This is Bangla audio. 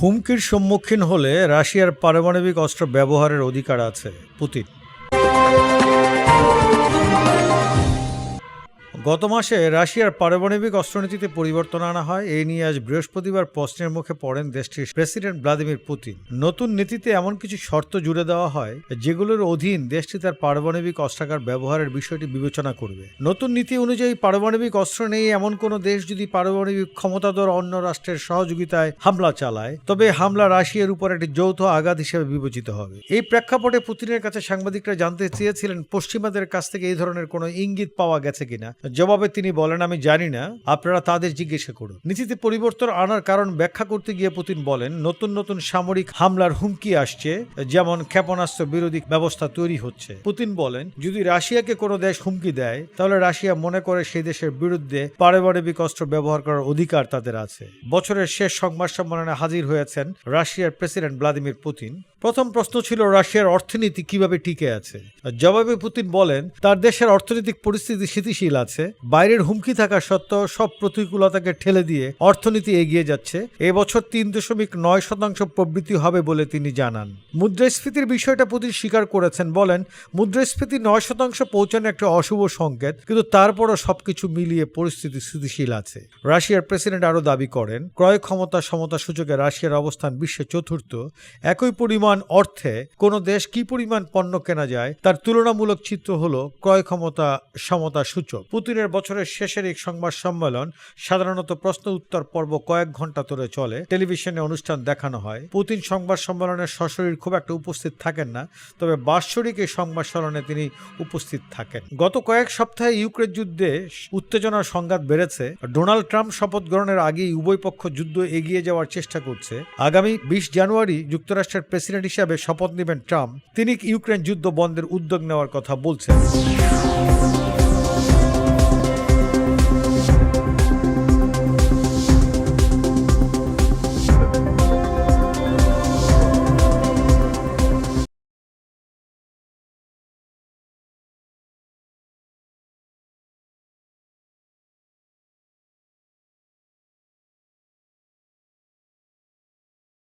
হুমকির সম্মুখীন হলে রাশিয়ার পারমাণবিক অস্ত্র ব্যবহারের অধিকার আছে পুতিন। গত মাসে রাশিয়ার পারমাণবিক অস্ত্রনীতিতে পরিবর্তন আনা হয়। এই নিয়ে আজ বৃহস্পতিবার প্রশ্নের মুখে পড়েন দেশটির প্রেসিডেন্ট ভ্লাদিমির পুতিন। নতুন নীতিতে এমন কিছু শর্ত জুড়ে দেওয়া হয়, যেগুলোর অধীন দেশটি তার পারমাণবিক অস্ত্রাগার ব্যবহারের বিষয়টি বিবেচনা করবে। নতুন নীতি অনুযায়ী পারমাণবিক অস্ত্র নেই এমন কোনো দেশ যদি পারমাণবিক ক্ষমতাধর অন্য রাষ্ট্রের সহযোগিতায় হামলা চালায়, তবে হামলা রাশিয়ার উপর একটি যৌথ আঘাত হিসেবে বিবেচিত হবে। এই প্রেক্ষাপটে পুতিনের কাছে সাংবাদিকরা জানতে চেয়েছিলেন, পশ্চিমাদের কাছ থেকে এই ধরনের কোনো ইঙ্গিত পাওয়া গেছে কিনা। জবাবে তিনি বলেন, আমি জানি না, আপনারা তাদের জিজ্ঞাসা করুন। নীতিতে পরিবর্তন আনার কারণ ব্যাখ্যা করতে গিয়ে পুতিন বলেন, নতুন নতুন সামরিক হামলার হুমকি আসছে, যেমন ক্ষেপণাস্ত্র বিরোধী ব্যবস্থা তৈরি হচ্ছে। পুতিন বলেন, যদি রাশিয়াকে কোনো দেশ হুমকি দেয়, তাহলে রাশিয়া মনে করে সেই দেশের বিরুদ্ধে পারমাণবিক অস্ত্র ব্যবহার করার অধিকার তাদের আছে। বছরের শেষ সংবাদ সম্মেলনে হাজির হয়েছেন রাশিয়ার প্রেসিডেন্ট ভ্লাদিমির পুতিন। প্রথম প্রশ্ন ছিল, রাশিয়ার অর্থনীতি কীভাবে টিকে আছে? জবাবে পুতিন বলেন, তার দেশের অর্থনৈতিক পরিস্থিতি স্থিতিশীল আছে। বাইরের হুমকি থাকা সত্ত্বেও সব প্রতিকূলতাকে ঠেলে দিয়ে অর্থনীতি এগিয়ে যাচ্ছে। এবছর তিন দশমিক নয় শতাংশ প্রবৃদ্ধি হবে বলে তিনি জানান। মুদ্রাস্ফীতির বিষয়টা পুতিন স্বীকার করেছেন। বলেন, মুদ্রাস্ফীতি নয় শতাংশ পৌঁছানো একটা অশুভ সংকেত, কিন্তু তারপরও সবকিছু মিলিয়ে পরিস্থিতি স্থিতিশীল আছে। রাশিয়ার প্রেসিডেন্ট আরও দাবি করেন, ক্রয় ক্ষমতা, সমতা সূচকে রাশিয়ার অবস্থান বিশ্বে চতুর্থ। একই পরিমাণ অর্থে কোনো দেশ কি পরিমাণ পণ্য কেনা যায়, তার তুলনামূলক চিত্র হল ক্রয় ক্ষমতা, সমতা সূচক। পুতিনের বছরের শেষের এক সংবাদ সম্মেলন, সাধারণত প্রশ্ন উত্তর পর্ব কয়েক ঘণ্টা ধরে চলে। টেলিভিশনে অনুষ্ঠান দেখানো হয়। পুতিন সংবাদ সম্মেলনে সশরীর খুব একটা উপস্থিত থাকেন না, তবে বাৎসরিক এই সংবাদ সম্মেলনে তিনি উপস্থিত থাকেন। গত কয়েক সপ্তাহে ইউক্রেন যুদ্ধে উত্তেজনার সংঘাত বেড়েছে। ডোনাল্ড ট্রাম্প শপথ গ্রহণের আগেই উভয় পক্ষ যুদ্ধ এগিয়ে যাওয়ার চেষ্টা করছে। আগামী বিশ জানুয়ারি যুক্তরাষ্ট্রের প্রেসিডেন্ট হিসাবে শপথ নেবেন ট্রাম্প। তিনি ইউক্রেন যুদ্ধ বন্ধের উদ্যোগ নেওয়ার কথা বলছেন।